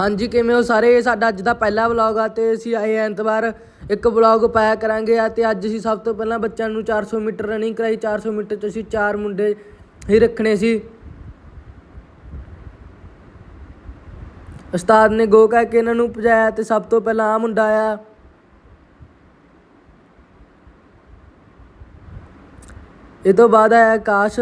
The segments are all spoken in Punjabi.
ਹਾਂਜੀ, ਕਿਵੇਂ ਹੋ ਸਾਰੇ? ਸਾਡਾ ਅੱਜ ਦਾ ਪਹਿਲਾ ਵਲੌਗ ਆ ਤੇ ਅਸੀਂ ਆਏ ਐਤਵਾਰ। ਇੱਕ ਵਲੌਗ ਪਾਇਆ ਕਰਾਂਗੇ ਆ ਤੇ ਅੱਜ ਅਸੀਂ ਸਭ ਤੋਂ ਪਹਿਲਾਂ ਬੱਚਿਆਂ ਨੂੰ 400 ਮੀਟਰ ਰਨਿੰਗ ਕਰਾਈ। 400 ਮੀਟਰ ਚ ਅਸੀਂ ਚਾਰ ਮੁੰਡੇ ਹੀ ਰੱਖਣੇ ਸੀ। ਉਸਤਾਦ ਨੇ ਗੋ ਕਹਿ ਕੇ ਇਹਨਾਂ ਨੂੰ ਭਜਾਇਆ ਤੇ ਸਭ ਤੋਂ ਪਹਿਲਾਂ ਆ ਮੁੰਡਾ ਆਇਆ। ਇਹ ਤੋਂ ਬਾਅਦ ਆਇਆ ਆਕਾਸ਼।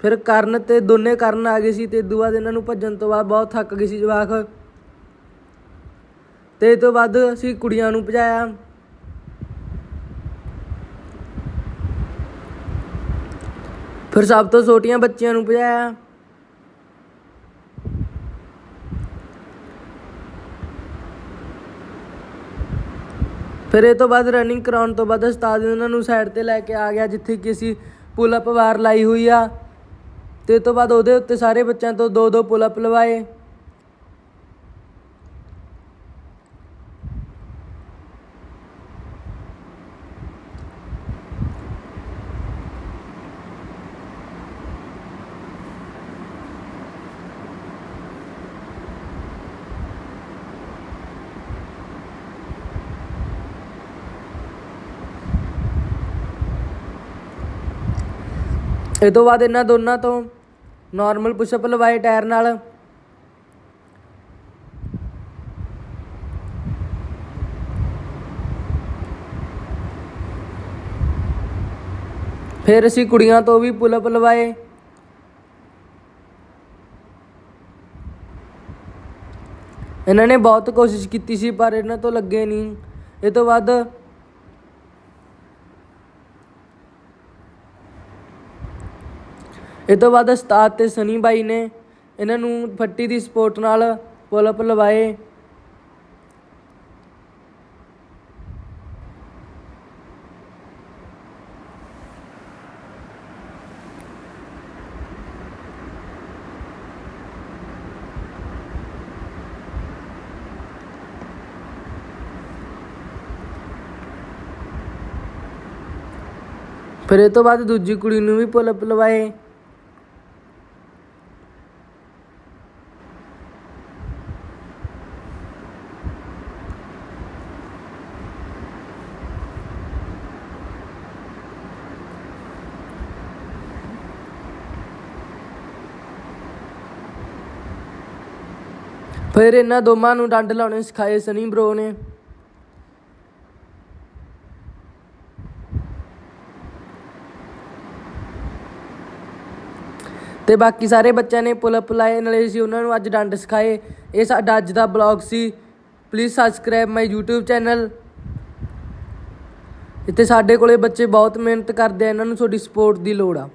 ਫਿਰ ਕਰਨ ਤੇ ਦੋਨੇ ਕਰਨ ਆ ਗਏ ਸੀ ਤੇ ਇਦੋਂ ਬਾਅਦ ਇਹਨਾਂ ਨੂੰ ਭੱਜਣ ਤੋਂ ਬਾਅਦ ਬਹੁਤ ਥੱਕ ਗਏ ਸੀ ਜਵਾਕ। ਤੇ ਇਹ ਤੋਂ ਬਾਅਦ ਅਸੀਂ ਕੁੜੀਆਂ ਨੂੰ ਭਜਾਇਆ। ਫਿਰ ਸਭ ਤੋਂ ਛੋਟੀਆਂ ਬੱਚਿਆਂ ਨੂੰ ਭਜਾਇਆ। ਫਿਰ ਇਹ ਤੋਂ ਬਾਅਦ ਰਨਿੰਗ ਕਰਾਉਣ ਤੋਂ ਬਾਅਦ ਉਸਤਾਦ ਉਹਨਾਂ ਨੂੰ ਸਾਈਡ ਤੇ ਲੈ ਕੇ ਆ ਗਿਆ, ਜਿੱਥੇ ਕਿ ਅਸੀਂ ਪੁਲ ਅਪ ਵਾਰ ਲਾਈ ਹੋਈ ਆ। ਤੇ ਇਹ ਤੋਂ ਬਾਅਦ ਉਹਦੇ ਉੱਤੇ ਸਾਰੇ ਬੱਚਿਆਂ ਤੋਂ ਦੋ ਦੋ ਪੁਲ ਅਪ ਲਵਾਏ। ਇਹ ਤੋਂ ਬਾਅਦ ਇਹਨਾਂ ਦੋਨਾਂ ਤੋਂ ਨਾਰਮਲ ਪੁਸ਼ਅਪ ਲਵਾਏ ਟਾਇਰ ਨਾਲ। ਫਿਰ ਅਸੀਂ ਕੁੜੀਆਂ ਤੋਂ ਵੀ ਪੁਲ ਅਪ ਲਵਾਏ। ਇਹਨਾਂ ਨੇ ਬਹੁਤ ਕੋਸ਼ਿਸ਼ ਕੀਤੀ ਸੀ, ਪਰ ਇਹਨਾਂ ਤੋਂ ਲੱਗੇ ਨਹੀਂ। ਇਹ ਤੋਂ ਬਾਅਦ ਇਹ ਤੋਂ ਬਾਅਦ ਉਸਤਾਦ ਤੇ ਸਨੀ ਬਾਈ ਨੇ ਇਹਨਾਂ ਨੂੰ ਫੱਟੀ ਦੀ ਸਪੋਰਟ ਨਾਲ ਪੁਲ ਅਪ ਲਵਾਏ। ਫਿਰ ਇਹ ਤੋਂ ਬਾਅਦ ਦੂਜੀ ਕੁੜੀ ਨੂੰ ਵੀ ਪੁਲ ਅਪ ਲਵਾਏ। ਫਿਰ ਇਹਨਾਂ ਦੋਵਾਂ ਨੂੰ ਡੰਡ ਲਾਉਣੇ, ਸਿਖਾਏ ਸਨੀ ਬ్రో ਨੇ। ਤੇ ਬਾਕੀ ਸਾਰੇ ਬੱਚਿਆਂ ਨੇ ਪੁਲ ਅਪ ਲਾਏ, ਨਾਲੇ ਸੀ ਉਹਨਾਂ ਨੂੰ ਅੱਜ ਡੰਡ ਸਿਖਾਏ। ਇਹ ਸਾਡਾ ਅੱਜ ਦਾ blog C. Please subscribe my YouTube channel ਇੱਥੇ ਸਾਡੇ ਕੋਲੇ ਬੱਚੇ ਬਹੁਤ ਮਿਹਨਤ ਕਰਦੇ ਆ, ਇਹਨਾਂ ਨੂੰ ਤੁਹਾਡੀ ਸਪੋਰਟ ਦੀ ਲੋੜ ਆ।